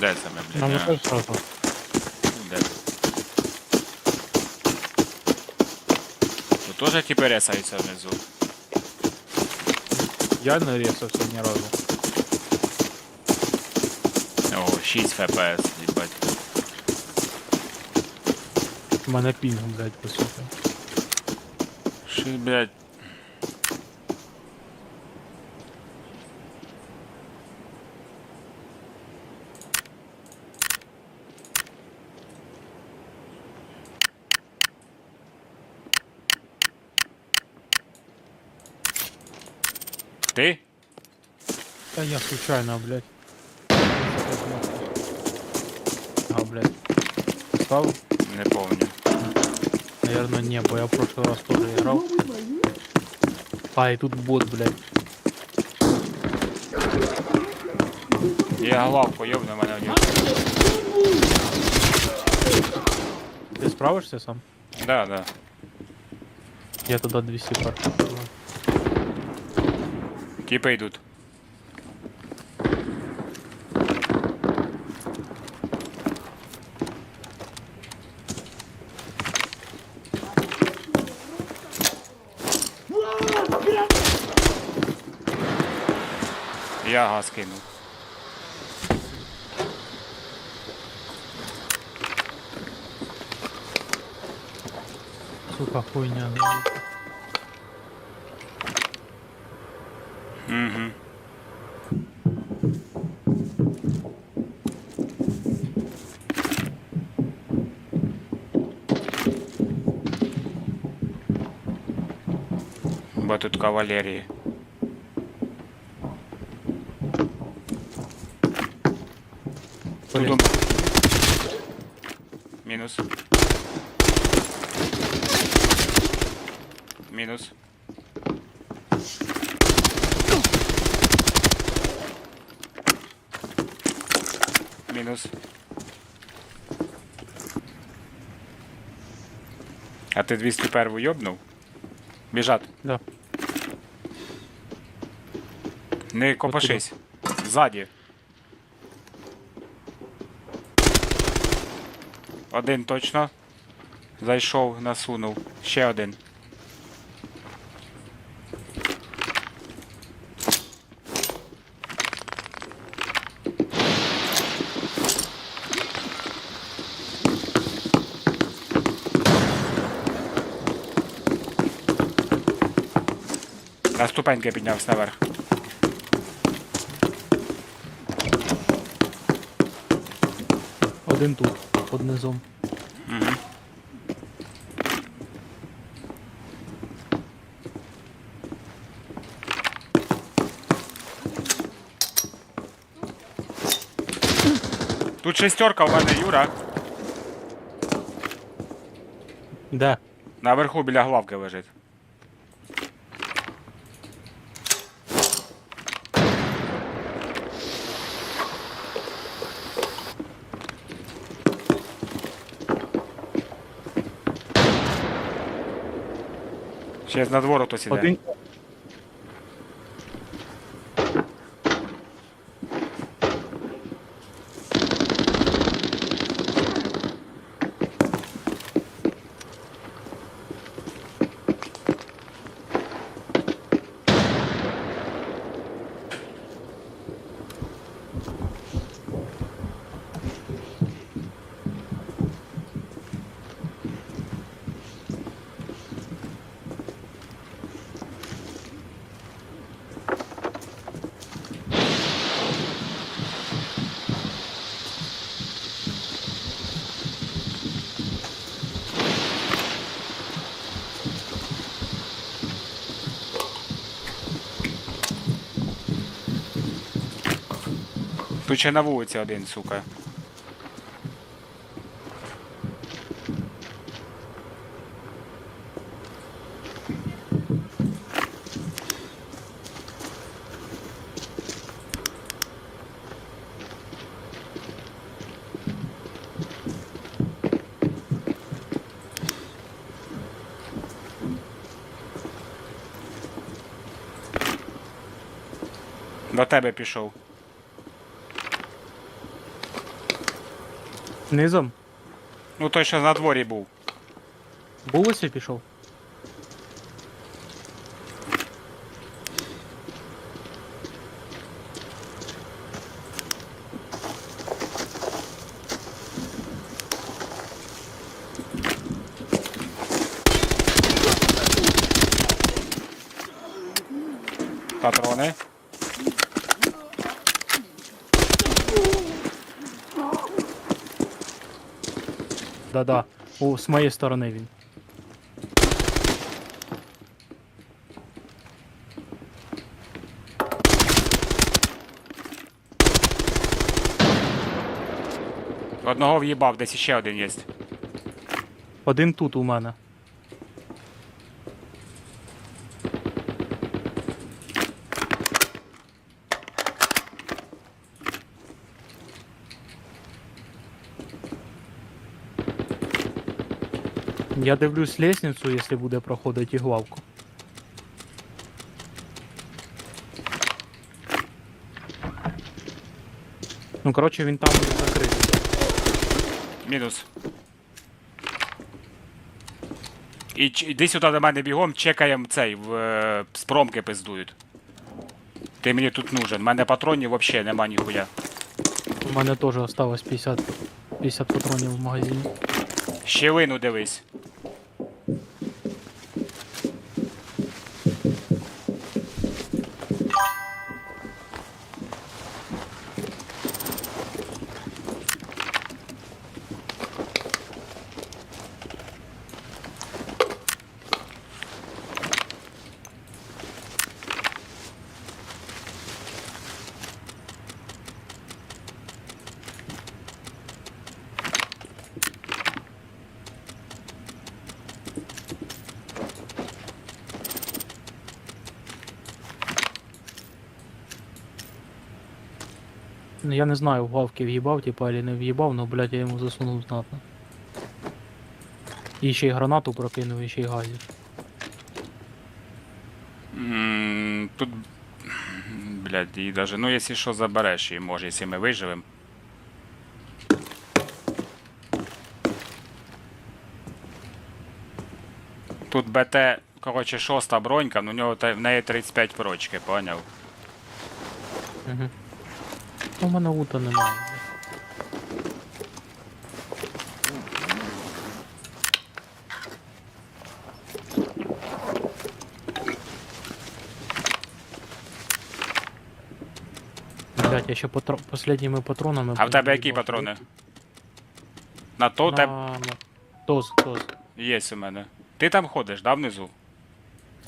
Де саме, Нам блядь? не а? теж сразу. Де? Тут теж типи ресаються внизу. Я не рісався ні разу. О, 6 ФПС, їбать. У мене пінг, блядь, посіпав. Ши, блядь. Ти? Та я случайно, блядь. А, блядь. Став? Не помню. Наверное, не, бо я в прошлый раз тоже играл. А, и тут бот, блядь. Я главку йобну, мене одів. Ты справишься сам? Да, да. Я туда 200 пар. Типи йдуть. Я газ кинув. Сука, хуйня. Угу. Бо тут кавалерії. Тут. Мінус. Мінус. А ти 201 йобнув? Біжать. Да. Не копашись. Ззаді. Один точно. Зайшов, насунув. Ще один. На ступеньки піднявся наверх. Один тут, под низом. Угу. Тут шестерка у мене, Юра. Да. Наверху біля главки лежить. Ще з надвору хтось іде. Один. Тут ще на вулиці один, сука. До тебе пішов. Низом? Ну той, що на дворі був. Булося пішов? Патрони. Да-да. О, з моєї сторони він. Одного в'їбав, десь ще один є. Один тут у мене. Я дивлюсь лестницю, якщо буде проходити іглавку. Ну, коротше, він там закритий. Мінус. І ч- іди сюди до мене бігом, чекаємо цей, в, е, з промки пиздують. Ти мені тут нужен. У мене патронів взагалі нема ніхуя. У мене теж осталось 50, 50 патронів в магазині. Щілину дивись. Я не знаю, в главки в'їбав, типа, или не в'їбав, но, блядь, я йому засунув знатно. І ще й гранату прокинув, і ще й газів. М, Тут. Блядь, і даже. Ну, якщо що забереш її, може, якщо ми виживемо. Тут БТ, коротше, шоста бронька, ну у нього та- в неї 35 прочки, поняв? Угу. У мене лута немає. Блять, я ще патро... последніми патронами. А в тебе які патрони? На то На... тебе на- Тоз, тоз. є у мене. Ти там ходиш, да, внизу?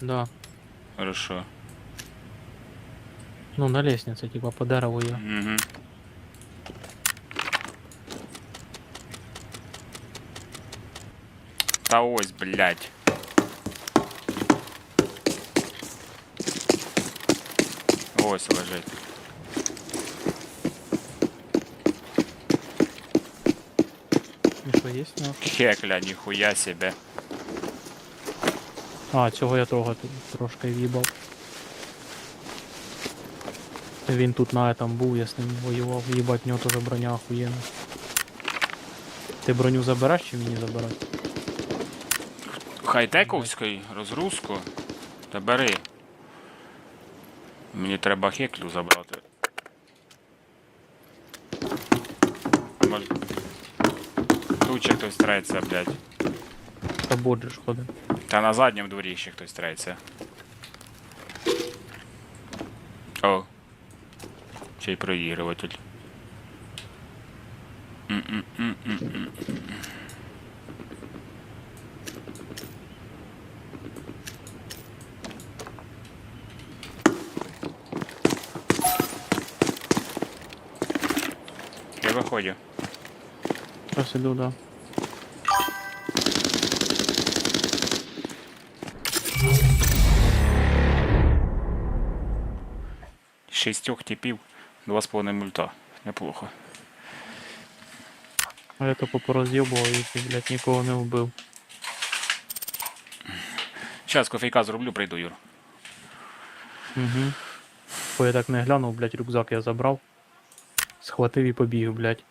Да. Хорошо. Ну, на лестнице, типа, по дереву я. Угу. Та ось, блядь. Ось лежить. І що, є в нього? Хекля, ніхуя себе. А, цього я трохи трошки в'їбав. Він тут на этом був, я з ним воював, їбать, в нього теж броня охуєнна. Ти броню забереш чи мені забирати? Хайтековський розгрузку. Та бери. Мені треба хеклю забрати. Тут ще хтось треться, блядь. Та боджиш ходить. Та на задньому дворі ще хтось треться. О. Ще й проігруватель. М-м-м-м-м. Я виходжу. Зараз іду, да. Шістьох типів, два з половиною мульта. Неплохо. А я тупо пороз'єбував, і, блядь, нікого не вбив. Зараз кофейка зроблю, прийду, Юр. Угу. Бо я так не глянув, блядь, рюкзак я забрав. Схватив і побіг, блядь.